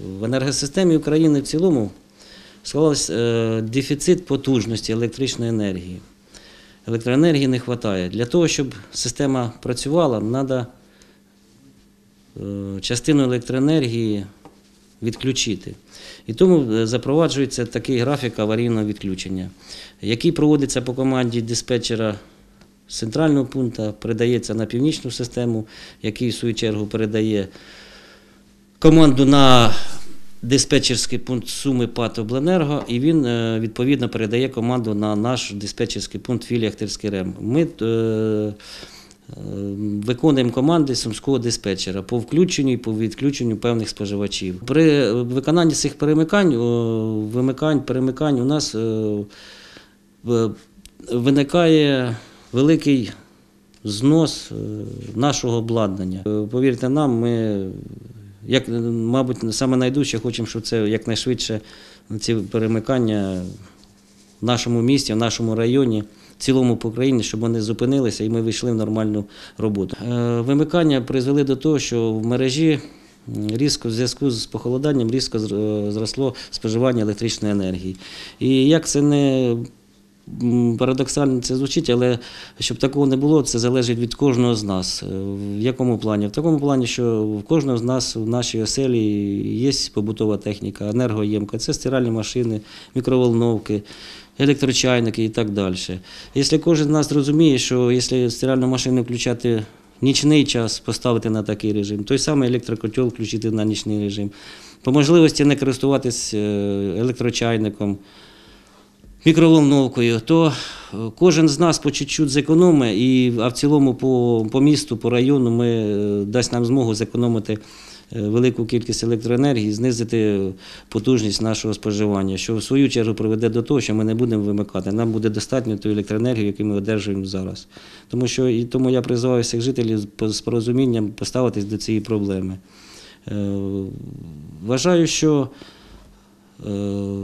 В енергосистемі України в цілому склався е, дефіцит потужності електричної енергії. Електроенергії не вистачає. Для того, щоб система працювала, треба частину електроенергії відключити. І тому е, запроваджується такий графік аварійного відключення, який проводиться по команді диспетчера з центрального пункту, передається на північну систему, який в свою чергу передає команду на диспетчерський пункт Суми ПАТ Обленерго, і він е, відповідно передає команду на наш диспетчерський пункт філія Ахтирський РЕМ. Ми е, е, виконуємо команди сумського диспетчера по включенню і по відключенню певних споживачів. При виконанні цих перемикань, вимикань, перемикань у нас виникає великий знос нашого обладнання. Повірте нам, ми, як, мабуть, саме найдужче хочемо, щоб це якнайшвидше ці перемикання в нашому місті, в нашому районі, в цілому по Україні, щоб вони зупинилися і ми вийшли в нормальну роботу. Е, Вимикання призвели до того, що в мережі різко в зв'язку з похолоданням різко е, зросло споживання електричної енергії. І як це не парадоксально це звучить, але щоб такого не було, це залежить від кожного з нас. Е, В якому плані? В такому плані, що в кожного з нас в нашій оселі є побутова техніка, енергоємка, це стиральні машини, мікроволновки, електрочайники і так далі. Якщо кожен з нас розуміє, що якщо стиральну машину включати нічний час, поставити на такий режим, той самий електрокотел включити на нічний режим, по можливості не користуватись е, електрочайником мікроволновкою, то е, кожен з нас по чуть-чуть зекономить, і, а в цілому по, по місту, по району ми, е, дасть нам змогу зекономити е, велику кількість електроенергії, знизити потужність нашого споживання, що в свою чергу приведе до того, що ми не будемо вимикати. Нам буде достатньо тої електроенергії, яку ми одержуємо зараз. Тому що і тому я призиваю всіх жителів з порозумінням поставитись до цієї проблеми. Вважаю, що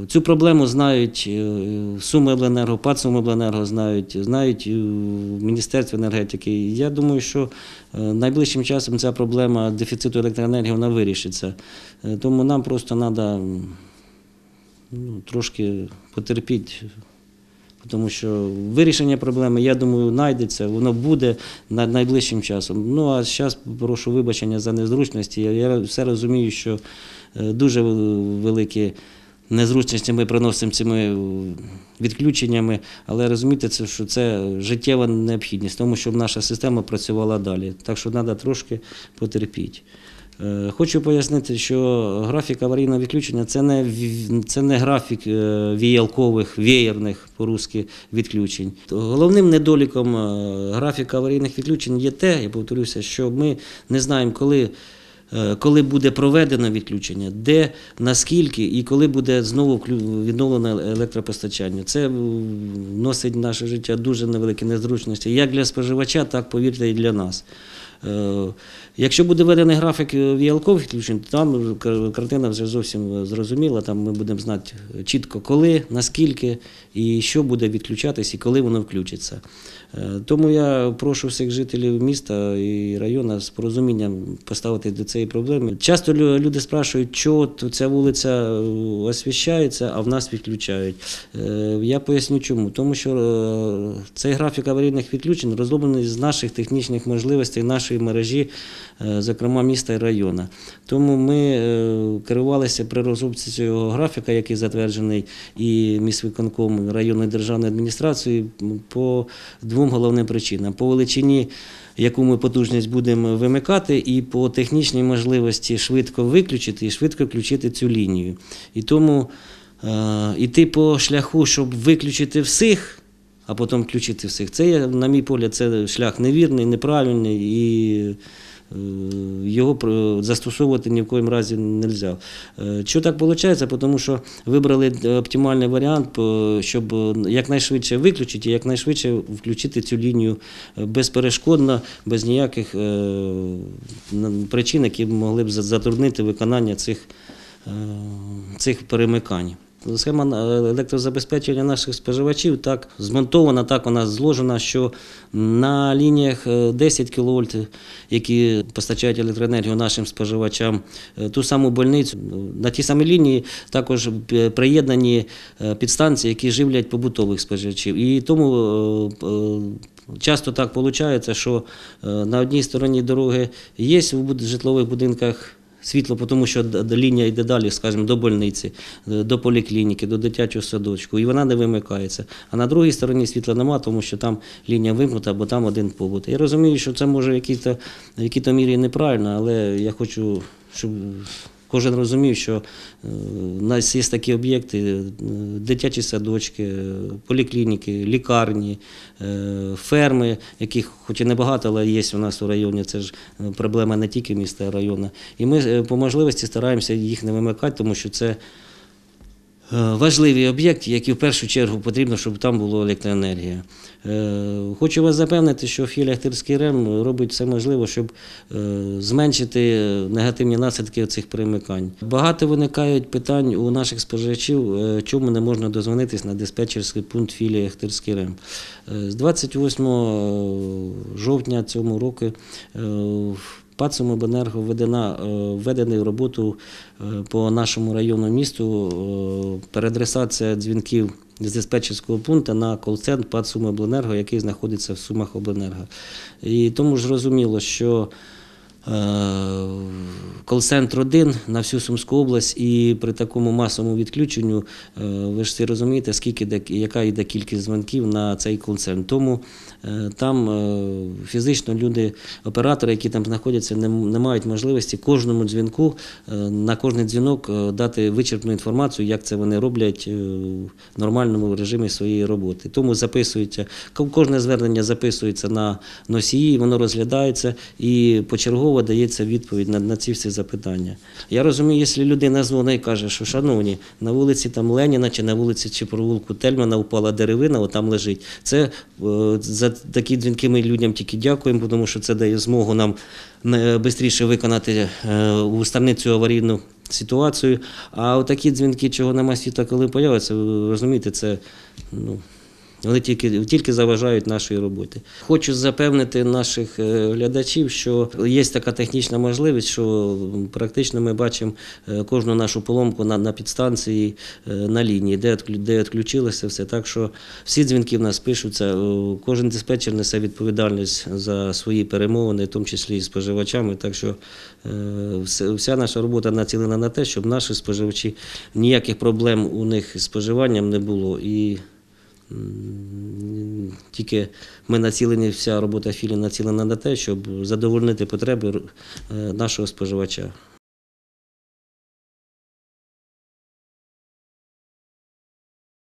Цю проблему знають е, Сумиобленерго, ПАД Сумиобленерго знають, знають і в Міністерстві енергетики. Я думаю, що е, найближчим часом ця проблема дефіциту електроенергії вона вирішиться. Е, Тому нам просто треба ну, трошки потерпіти. Тому що вирішення проблеми, я думаю, знайдеться, воно буде на- найближчим часом. Ну а зараз прошу вибачення за незручності. Я, все розумію, що е, дуже вел- великі незручності ми приносимо цими е, відключеннями, але розумієте, це, що це життєва необхідність, тому щоб наша система працювала далі. Так що треба трошки потерпіти. Е, Хочу пояснити, що графік аварійного відключення це не, це не графік е, віялкових, веєрних по-русски відключень. Головним недоліком графіка аварійних відключень є те, я повторюся, що ми не знаємо, коли. Е, Коли буде проведено відключення, де, наскільки і коли буде знову відновлено електропостачання. Це вносить в наше життя дуже невеликі незручності, як для споживача, так повірте, і для нас. Е, Якщо буде введений графік е, віялкових відключень, то там картина вже зовсім е, зрозуміла. Там ми будемо знати чітко, коли, наскільки і що буде відключатись, і коли воно включиться. Е, Тому я прошу всіх жителів міста і району з порозумінням поставитись до цієї проблеми. Часто люди спрашують, чого ця вулиця е, освіщається, а в нас відключають. Е, Я поясню чому. Тому що е, цей графік аварійних відключень розроблений з наших технічних можливостей, нашої мережі, е, зокрема міста і району. Тому ми е, керувалися при розробці цього графіка, який затверджений і міськвиконком районної державної адміністрації по двом головним причинам: по величині. Яку ми потужність будемо вимикати, і по технічній можливості швидко виключити і швидко включити цю лінію. І тому е, іти по шляху, щоб виключити всіх, а потім включити всіх, це, на мій погляд, це шлях невірний, неправильний і е, його про- застосовувати ні в коїм разі не можна. Чого так виходить? Тому що вибрали оптимальний варіант, щоб е, якнайшвидше виключити і якнайшвидше включити цю лінію е, безперешкодно, без ніяких е, причин, які могли б затруднити виконання е, цих перемикань. Схема е, електрозабезпечення наших споживачів так змонтована, так вона зложена, що на лініях е, 10 кВт, які постачають електроенергію нашим споживачам, е, ту саму больницю, на ті самі лінії також е, приєднані е, підстанції, які живлять побутових споживачів. І тому е, е, часто так виходить, що е, на одній стороні дороги є в житлових будинках світло, тому що лінія йде далі, скажімо, до больниці, е, до поліклініки, до дитячого садочку, і вона не вимикається. А на другій стороні світла нема, тому що там лінія вимкнута, бо там один побут. Я розумію, що це може в якій-то мірі неправильно, але я хочу, щоб кожен розумів, що в у нас є такі об'єкти, е, дитячі садочки, е, поліклініки, лікарні, е, ферми, яких хоч і небагато, але є у нас у районі. Це ж е, проблема не тільки міста, а району. І ми е, по можливості стараємося їх не вимикати, тому що це. Е, Важливі об'єкти, які в першу чергу потрібно, щоб там була електроенергія. Е, Хочу вас запевнити, що філія Ахтирський РЕМ робить все можливе, щоб е, зменшити негативні наслідки цих перемикань. Багато виникають питань у наших споживачів, чому не можна дозвонитись на диспетчерський пункт філії Ахтирський РЕМ. З 28 жовтня цього року Обленерго введена, е, введений в роботу е, по нашому району місту е, переадресація дзвінків з диспетчерського пункту на кол-центр ПАЦ Сумобленерго, який знаходиться в Сумах Обленерго. І тому ж зрозуміло, що кол-центр один на всю Сумську область, і при такому масовому відключенню е, ви ж всі розумієте, скільки яка йде кількість дзвінків на цей кол-центр. Тому е, там е, фізично люди, оператори, які там знаходяться, не, не мають можливості кожному дзвінку е, на кожний дзвінок е, дати вичерпну інформацію, як це вони роблять е, в нормальному режимі своєї роботи. Тому записується кожне звернення записується на носії, воно розглядається і почергово дається відповідь на, на ці всі запитання. Я розумію, якщо людина дзвонить і каже, що шановні, на вулиці там Леніна чи на вулиці чи провулку Тельмана упала деревина, от там лежить. Це е, за такі дзвінки ми людям тільки дякуємо, тому що це дає змогу нам швидше виконати е, устранити цю аварійну ситуацію. А от такі дзвінки, чого нема світа, коли появляться, ви розумієте, це ну. Вони тільки, тільки заважають нашій роботі. Хочу запевнити наших е, глядачів, що є така технічна можливість, що практично ми бачимо е, кожну нашу поломку на, на підстанції, е, на лінії, де, де відключилося все. Так що всі дзвінки в нас пишуться. Кожен диспетчер несе відповідальність за свої перемовини, в тому числі і споживачами. Так що вся наша робота націлена на те, щоб наші споживачі ніяких проблем у них з споживанням не було. І Тільки ми націлені, вся робота філії націлена на те, щоб задовольнити потреби е, нашого споживача.